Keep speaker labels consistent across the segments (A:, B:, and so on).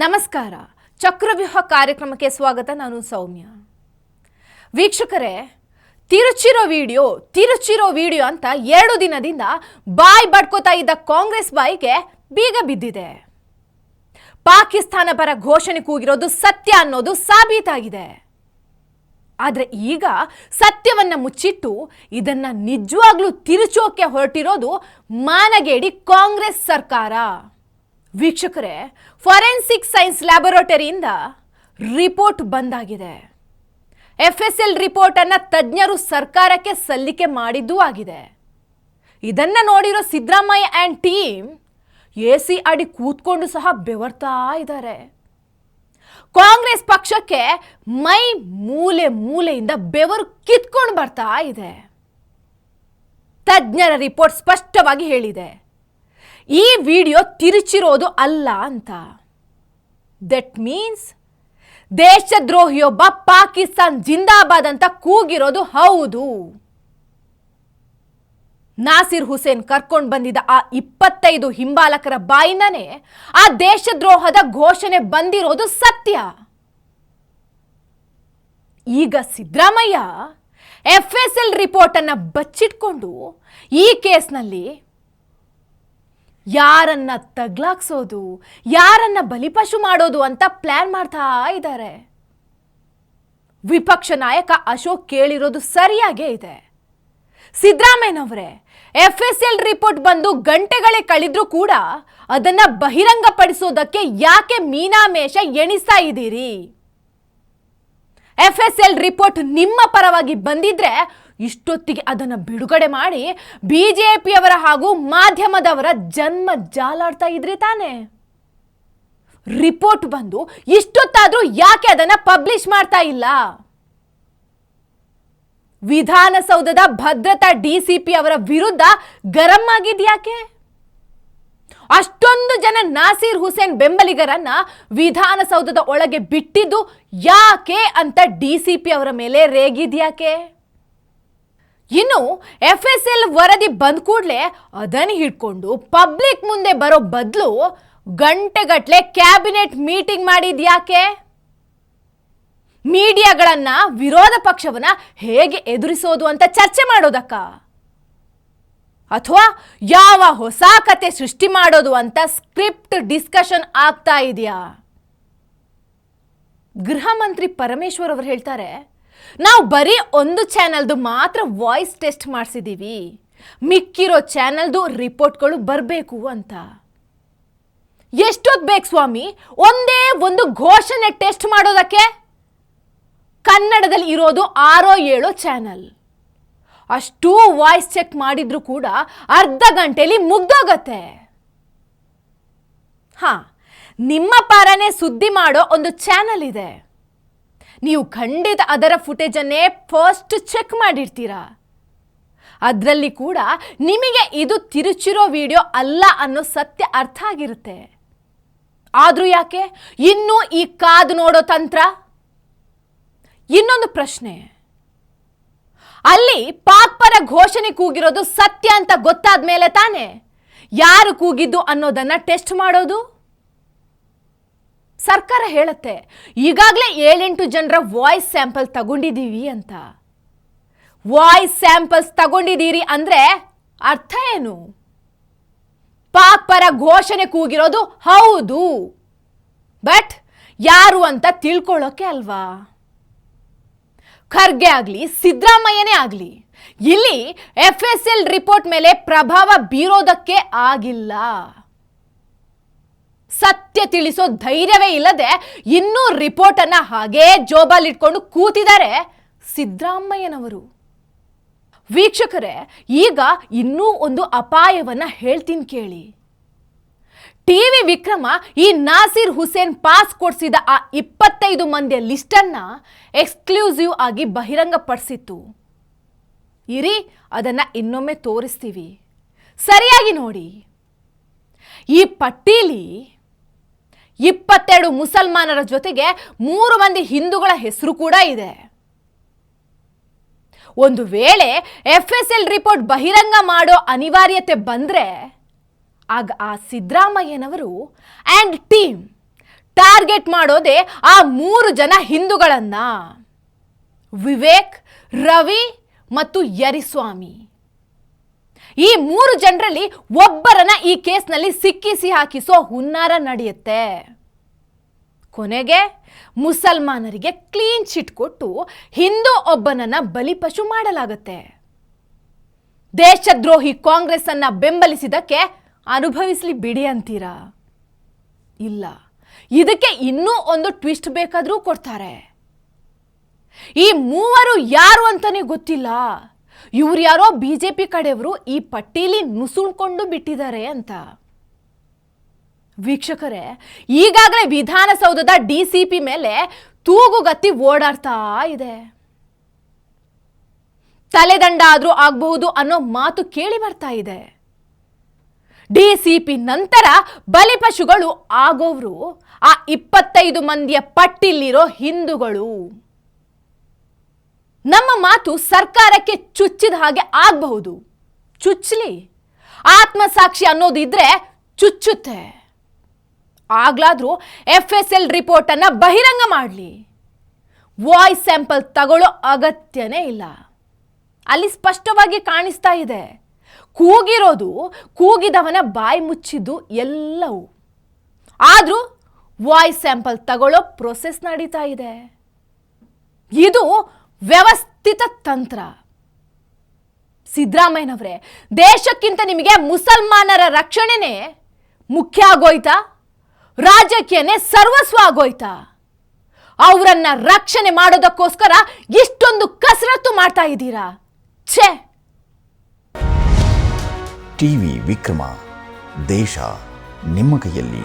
A: ನಮಸ್ಕಾರ. ಚಕ್ರವ್ಯೂಹ ಕಾರ್ಯಕ್ರಮಕ್ಕೆ ಸ್ವಾಗತ, ನಾನು ಸೌಮ್ಯ. ವೀಕ್ಷಕರೇ, ತಿರುಚಿರೋ ವಿಡಿಯೋ ತಿರುಚಿರೋ ವಿಡಿಯೋ ಅಂತ ಎರಡು ದಿನದಿಂದ ಬಾಯ್ ಬಡ್ಕೋತಾ ಇದ್ದ ಕಾಂಗ್ರೆಸ್ ಬಾಯಿಗೆ ಬೀಗ ಬಿದ್ದಿದೆ. ಪಾಕಿಸ್ತಾನ ಪರ ಘೋಷಣೆ ಕೂಗಿರೋದು ಸತ್ಯ ಅನ್ನೋದು ಸಾಬೀತಾಗಿದೆ. ಆದರೆ ಈಗ ಸತ್ಯವನ್ನ ಮುಚ್ಚಿಟ್ಟು ಇದನ್ನ ನಿಜವಾಗ್ಲೂ ತಿರುಚೋಕೆ ಹೊರಟಿರೋದು ಮಾನಗೇಡಿ ಕಾಂಗ್ರೆಸ್ ಸರ್ಕಾರ. ವೀಕ್ಷಕರೇ ಫಾರೆನ್ಸಿಕ್ ಸೈನ್ಸ್ ಲ್ಯಾಬೊರೇಟರಿಯಿಂದ ರಿಪೋರ್ಟ್ ಬಂದಾಗಿದೆ. ಎಫ್ ಎಸ್ ಎಲ್ ರಿಪೋರ್ಟ್ ಅನ್ನ ತಜ್ಞರು ಸರ್ಕಾರಕ್ಕೆ ಸಲ್ಲಿಕೆ ಮಾಡಿದ್ದೂ ಆಗಿದೆ. ಇದನ್ನ ನೋಡಿರೋ Siddaramaiah and team A C ಅಡಿ ಕೂತ್ಕೊಂಡು ಸಹ ಬೆವರ್ತಾ ಇದ್ದಾರೆ. ಕಾಂಗ್ರೆಸ್ ಪಕ್ಷಕ್ಕೆ ಮೈ ಮೂಲೆ ಮೂಲೆಯಿಂದ ಬೆವರು ಕಿತ್ಕೊಂಡು ಬರ್ತಾ ಇದೆ. ತಜ್ಞರ ರಿಪೋರ್ಟ್ ಸ್ಪಷ್ಟವಾಗಿ ಹೇಳಿದೆ. ಈ ವಿಡಿಯೋ ತಿರುಚಿರೋದು ಅಲ್ಲ ಅಂತ. ದಟ್ ಮೀನ್ಸ್ ದೇಶದ್ರೋಹಿಯೊಬ್ಬ ಪಾಕಿಸ್ತಾನ್ ಜಿಂದಾಬಾದ್ ಅಂತ ಕೂಗಿರೋದು ಹೌದು. ನಾಸಿರ್ ಹುಸೇನ್ ಕರ್ಕೊಂಡು ಬಂದಿದ್ದ ಆ ಇಪ್ಪತ್ತೈದು ಹಿಂಬಾಲಕರ ಬಾಯಿಂದನೇ ಆ ದೇಶದ್ರೋಹದ ಘೋಷಣೆ ಬಂದಿರೋದು ಸತ್ಯ. ಈಗ ಸಿದ್ದರಾಮಯ್ಯ ಎಫ್ ಎಸ್ ಎಲ್ ರಿಪೋರ್ಟನ್ನು ಬಚ್ಚಿಟ್ಕೊಂಡು ಈ ಕೇಸ್ನಲ್ಲಿ ಯಾರನ್ನ ತಗ್ಲಾಕ್ಸೋದು ಯಾರನ್ನ ಬಲಿಪಶು ಮಾಡೋದು ಅಂತ ಪ್ಲಾನ್ ಮಾಡ್ತಾ ಇದ್ದಾರೆ. ವಿಪಕ್ಷ ನಾಯಕ ಅಶೋಕ್ ಕೇಳಿರೋದು ಸರಿಯಾಗೇ ಇದೆ. ಸಿದ್ದರಾಮಯ್ಯನವರೇ ಎಫ್ ಎಸ್ ಎಲ್ ರಿಪೋರ್ಟ್ ಬಂದು ಗಂಟೆಗಳೇ ಕಳೆದ್ರೂ ಕೂಡ ಅದನ್ನ ಬಹಿರಂಗಪಡಿಸೋದಕ್ಕೆ ಯಾಕೆ ಮೀನಾಮೇಷ ಎಣಿಸ್ತಾ ಇದ್ದೀರಿ? ಎಫ್ ಎಸ್ ಎಲ್ ರಿಪೋರ್ಟ್ ನಿಮ್ಮ ಪರವಾಗಿ ಬಂದಿದ್ರೆ ಇಷ್ಟೊತ್ತಿಗೆ ಅದನ್ನು ಬಿಡುಗಡೆ ಮಾಡಿ ಬಿ ಜೆ ಪಿಯವರ ಹಾಗೂ ಮಾಧ್ಯಮದವರ ಜನ್ಮ ಜಾಲಾಡ್ತಾ ಇದ್ರಿ ತಾನೆ? ರಿಪೋರ್ಟ್ ಬಂದು ಇಷ್ಟೊತ್ತಾದರೂ ಯಾಕೆ ಅದನ್ನು ಪಬ್ಲಿಷ್ ಮಾಡ್ತಾ ಇಲ್ಲ? ವಿಧಾನಸೌಧದ ಭದ್ರತಾ ಡಿಸಿಪಿ ಅವರ ವಿರುದ್ಧ ಗರಂ ಆಗಿದ್ಯಾಕೆ? ಅಷ್ಟೊಂದು ಜನ ನಾಸೀರ್ ಹುಸೇನ್ ಬೆಂಬಲಿಗರನ್ನ ವಿಧಾನಸೌಧದ ಒಳಗೆ ಬಿಟ್ಟಿದ್ದು ಯಾಕೆ ಅಂತ ಡಿಸಿಪಿ ಅವರ ಮೇಲೆ ರೇಗಿದ್ಯಾಕೆ? ಇನ್ನು ಎಫ್ ಎಸ್ ಎಲ್ ವರದಿ ಬಂದ ಕೂಡಲೇ ಅದನ್ನು ಹಿಡ್ಕೊಂಡು ಪಬ್ಲಿಕ್ ಮುಂದೆ ಬರೋ ಬದಲು ಗಂಟೆಗಟ್ಟಲೆ ಕ್ಯಾಬಿನೆಟ್ ಮೀಟಿಂಗ್ ಮಾಡಿದ್ಯಾಕೆ ಮೀಡಿಯಾಗಳನ್ನು ವಿರೋಧ ಪಕ್ಷವನ್ನ ಹೇಗೆ ಎದುರಿಸೋದು ಅಂತ ಚರ್ಚೆ ಮಾಡೋದಕ್ಕ? ಅಥವಾ ಯಾವ ಹೊಸ ಕತೆ ಸೃಷ್ಟಿ ಮಾಡೋದು ಅಂತ ಸ್ಕ್ರಿಪ್ಟ್ ಡಿಸ್ಕಷನ್ ಆಗ್ತಾ ಇದೆಯಾ? ಗೃಹ ಮಂತ್ರಿ ಪರಮೇಶ್ವರ್ ಅವರು ಹೇಳ್ತಾರೆ ನಾವು ಬರೀ ಒಂದು ಚಾನಲ್ದು ಮಾತ್ರ ವಾಯ್ಸ್ ಟೆಸ್ಟ್ ಮಾಡಿಸಿದ್ದೀವಿ ಮಿಕ್ಕಿರೋ ಚಾನಲ್ದು ರಿಪೋರ್ಟ್ಗಳು ಬರಬೇಕು ಅಂತ. ಎಷ್ಟೊತ್ತು ಬೇಕು ಸ್ವಾಮಿ? ಒಂದೇ ಒಂದು ಘೋಷಣೆ ಟೆಸ್ಟ್ ಮಾಡೋದಕ್ಕೆ? ಕನ್ನಡದಲ್ಲಿ ಇರೋದು ಆರೋ ಏಳೋ ಚಾನಲ್. ಅಷ್ಟೂ ವಾಯ್ಸ್ ಚೆಕ್ ಮಾಡಿದ್ರು ಕೂಡ ಅರ್ಧ ಗಂಟೆಯಲ್ಲಿ ಮುಗ್ದೋಗತ್ತೆ. ಹಾ, ನಿಮ್ಮ ಪಾರನೇ ಸುದ್ದಿ ಮಾಡೋ ಒಂದು ಚಾನಲ್ ಇದೆ. ನೀವು ಖಂಡಿತ ಅದರ ಫುಟೇಜನ್ನೇ ಫಸ್ಟ್ ಚೆಕ್ ಮಾಡಿರ್ತೀರಾ? ಅದರಲ್ಲಿ ಕೂಡ ನಿಮಗೆ ಇದು ತಿರುಚಿರೋ ವಿಡಿಯೋ ಅಲ್ಲ ಅನ್ನೋ ಸತ್ಯ ಅರ್ಥ ಆಗಿರುತ್ತೆ. ಆದರೂ ಯಾಕೆ? ಇನ್ನೂ ಈ ಕಾದು ನೋಡೋ ತಂತ್ರ? ಇನ್ನೊಂದು ಪ್ರಶ್ನೆ. ಅಲ್ಲಿ ಪಾಕ್ ಪರ ಘೋಷಣೆ ಕೂಗಿರೋದು ಸತ್ಯ ಅಂತ ಗೊತ್ತಾದ ಮೇಲೆ ತಾನೆ? ಯಾರು ಕೂಗಿದ್ದು ಅನ್ನೋದನ್ನು ಟೆಸ್ಟ್ ಮಾಡೋದು? ಸರ್ಕಾರ ಹೇಳುತ್ತೆ, ಈಗಾಗಲೇ ಏಳೆಂಟು ಜನರ ವಾಯ್ಸ್ ಸ್ಯಾಂಪಲ್ ತಗೊಂಡಿದ್ದೀವಿ ಅಂತ. ವಾಯ್ಸ್ ಸ್ಯಾಂಪಲ್ಸ್ ತಗೊಂಡಿದ್ದೀರಿ ಅಂದರೆ ಅರ್ಥ ಏನು? ಪಾಕ್ ಪರ ಘೋಷಣೆ ಕೂಗಿರೋದು ಹೌದು. ಬಟ್ ಯಾರು ಅಂತ ತಿಳ್ಕೊಳ್ಳೋಕೆ ಅಲ್ವಾ? ಖರ್ಗೆ ಆಗಲಿ, ಸಿದ್ದರಾಮಯ್ಯನೇ ಆಗಲಿ, ಇಲ್ಲಿ ಎಫ್ ಎಸ್ ಎಲ್ ರಿಪೋರ್ಟ್ ಮೇಲೆ ಪ್ರಭಾವ ಬೀರೋದಕ್ಕೆ ಆಗಿಲ್ಲ. ಸತ್ಯ ತಿಳಿಸೋ ಧೈರ್ಯವೇ ಇಲ್ಲದೆ ಇನ್ನೂ ರಿಪೋರ್ಟ್ ಅನ್ನ ಹಾಗೇ ಜೋಬಾಲಿಟ್ಕೊಂಡು ಕೂತಿದ್ದಾರೆ ಸಿದ್ದರಾಮಯ್ಯನವರು. ವೀಕ್ಷಕರೇ, ಈಗ ಇನ್ನೂ ಒಂದು ಅಪಾಯವನ್ನ ಹೇಳ್ತೀನಿ ಕೇಳಿ. ಟಿವಿ ವಿಕ್ರಮ ಈ ನಾಸಿರ್ ಹುಸೇನ್ ಪಾಸ್ ಕೊಡಿಸಿದ ಆ ಇಪ್ಪತ್ತೈದು ಮಂದಿಯ ಲಿಸ್ಟನ್ನ ಎಕ್ಸ್ಕ್ಲೂಸಿವ್ ಆಗಿ ಬಹಿರಂಗಪಡಿಸಿತ್ತು. ಇರಿ, ಅದನ್ನ ಇನ್ನೊಮ್ಮೆ ತೋರಿಸ್ತೀವಿ. ಸರಿಯಾಗಿ ನೋಡಿ. ಈ ಪಟ್ಟೀಲಿ ಇಪ್ಪತ್ತೆರಡು ಮುಸಲ್ಮಾನರ ಜೊತೆಗೆ ಮೂರು ಮಂದಿ ಹಿಂದೂಗಳ ಹೆಸರು ಕೂಡ ಇದೆ. ಒಂದು ವೇಳೆ ಎಫ್ ಎಸ್ ಎಲ್ ರಿಪೋರ್ಟ್ ಬಹಿರಂಗ ಮಾಡೋ ಅನಿವಾರ್ಯತೆ ಬಂದರೆ, ಆಗ ಆ ಸಿದ್ದರಾಮಯ್ಯನವರು ಆ್ಯಂಡ್ ಟೀಮ್ ಟಾರ್ಗೆಟ್ ಮಾಡೋದೇ ಆ ಮೂರು ಜನ ಹಿಂದೂಗಳನ್ನು. ವಿವೇಕ್, ರವಿ ಮತ್ತು ಯರಿಸ್ವಾಮಿ. ಈ ಮೂರು ಜನರಲ್ಲಿ ಒಬ್ಬರನ್ನ ಈ ಕೇಸ್ನಲ್ಲಿ ಸಿಕ್ಕಿಸಿ ಹಾಕಿಸೋ ಹುನ್ನಾರ ನಡೆಯುತ್ತೆ. ಕೊನೆಗೆ ಮುಸಲ್ಮಾನರಿಗೆ ಕ್ಲೀನ್ ಚಿಟ್ ಕೊಟ್ಟು ಹಿಂದೂ ಒಬ್ಬನನ್ನ ಬಲಿಪಶು ಮಾಡಲಾಗುತ್ತೆ. ದೇಶದ್ರೋಹಿ ಕಾಂಗ್ರೆಸ್ ಅನ್ನ ಬೆಂಬಲಿಸಿದಕ್ಕೆ ಅನುಭವಿಸ್ಲಿ ಬಿಡಿ ಅಂತೀರಾ? ಇಲ್ಲ. ಇದಕ್ಕೆ ಇನ್ನೂ ಒಂದು ಟ್ವಿಸ್ಟ್ ಬೇಕಾದರೂ ಕೊಡ್ತಾರೆ. ಈ ಮೂವರು ಯಾರು ಅಂತಾನೆ ಗೊತ್ತಿಲ್ಲ. ಇವ್ರು ಯಾರೋ ಬಿಜೆಪಿ ಕಡೆಯವರು ಈ ಪಟ್ಟೀಲಿ ನುಸುಳ್ಕೊಂಡು ಬಿಟ್ಟಿದ್ದಾರೆ ಅಂತ. ವೀಕ್ಷಕರೇ, ಈಗಾಗಲೇ ವಿಧಾನಸೌಧದ ಡಿ ಸಿ ಪಿ ಮೇಲೆ ತೂಗುಗತ್ತಿ ಓಡಾಡ್ತಾ ಇದೆ. ತಲೆದಂಡ ಆದರೂ ಆಗಬಹುದು ಅನ್ನೋ ಮಾತು ಕೇಳಿ ಬರ್ತಾ ಇದೆ. ಡಿ ಸಿ ಪಿ ನಂತರ ಬಲಿಪಶುಗಳು ಆಗೋವ್ರು, ಆ ಇಪ್ಪತ್ತೈದು ಮಂದಿಯ ಪಟ್ಟಿಲಿರೋ ಹಿಂದೂಗಳು. ನಮ್ಮ ಮಾತು ಸರ್ಕಾರಕ್ಕೆ ಚುಚ್ಚಿದ ಹಾಗೆ ಆಗಬಹುದು. ಚುಚ್ಚಲಿ ಆತ್ಮಸಾಕ್ಷಿ ಅನ್ನೋದು ಇದ್ರೆ ಚುಚ್ಚುತ್ತೆ. ಆಗ್ಲಾದ್ರೂ ಎಫ್ ಎಸ್ ಎಲ್ ರಿಪೋರ್ಟ್ ಅನ್ನ ಬಹಿರಂಗ ಮಾಡಲಿ. ವಾಯ್ಸ್ ಸ್ಯಾಂಪಲ್ ತಗೊಳ್ಳೋ ಅಗತ್ಯನೇ ಇಲ್ಲ. ಅಲ್ಲಿ ಸ್ಪಷ್ಟವಾಗಿ ಕಾಣಿಸ್ತಾ ಇದೆ. ಕೂಗಿರೋದು, ಕೂಗಿದವನ ಬಾಯಿ ಮುಚ್ಚಿದ್ದು ಎಲ್ಲವೂ. ಆದರೂ ವಾಯ್ಸ್ ಸ್ಯಾಂಪಲ್ ತಗೊಳ್ಳೋ ಪ್ರೊಸೆಸ್ ನಡೀತಾ ಇದೆ. ಇದು ವ್ಯವಸ್ಥಿತ ತಂತ್ರ. ಸಿದ್ದರಾಮಯ್ಯನವರೇ ದೇಶಕ್ಕಿಂತ ನಿಮಗೆ ಮುಸಲ್ಮಾನರ ರಕ್ಷಣೆನೇ ಮುಖ್ಯ ಆಗೋಯ್ತಾ? ರಾಜಕೀಯನೇ ಸರ್ವಸ್ವ ಆಗೋಯ್ತಾ? ಅವರನ್ನ ರಕ್ಷಣೆ ಮಾಡೋದಕ್ಕೋಸ್ಕರ ಇಷ್ಟೊಂದು ಕಸರತ್ತು ಮಾಡ್ತಾ ಇದ್ದೀರಾ? ಛೇ!
B: ಟಿವಿ ವಿಕ್ರಮ ದೇಶ ನಿಮ್ಮ ಕೈಯಲ್ಲಿ.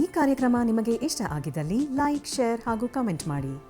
C: ಈ ಕಾರ್ಯಕ್ರಮ ನಿಮಗೆ ಇಷ್ಟ ಆಗಿದ್ದಲ್ಲಿ ಲೈಕ್ ಶೇರ್ ಹಾಗೂ ಕಮೆಂಟ್ ಮಾಡಿ.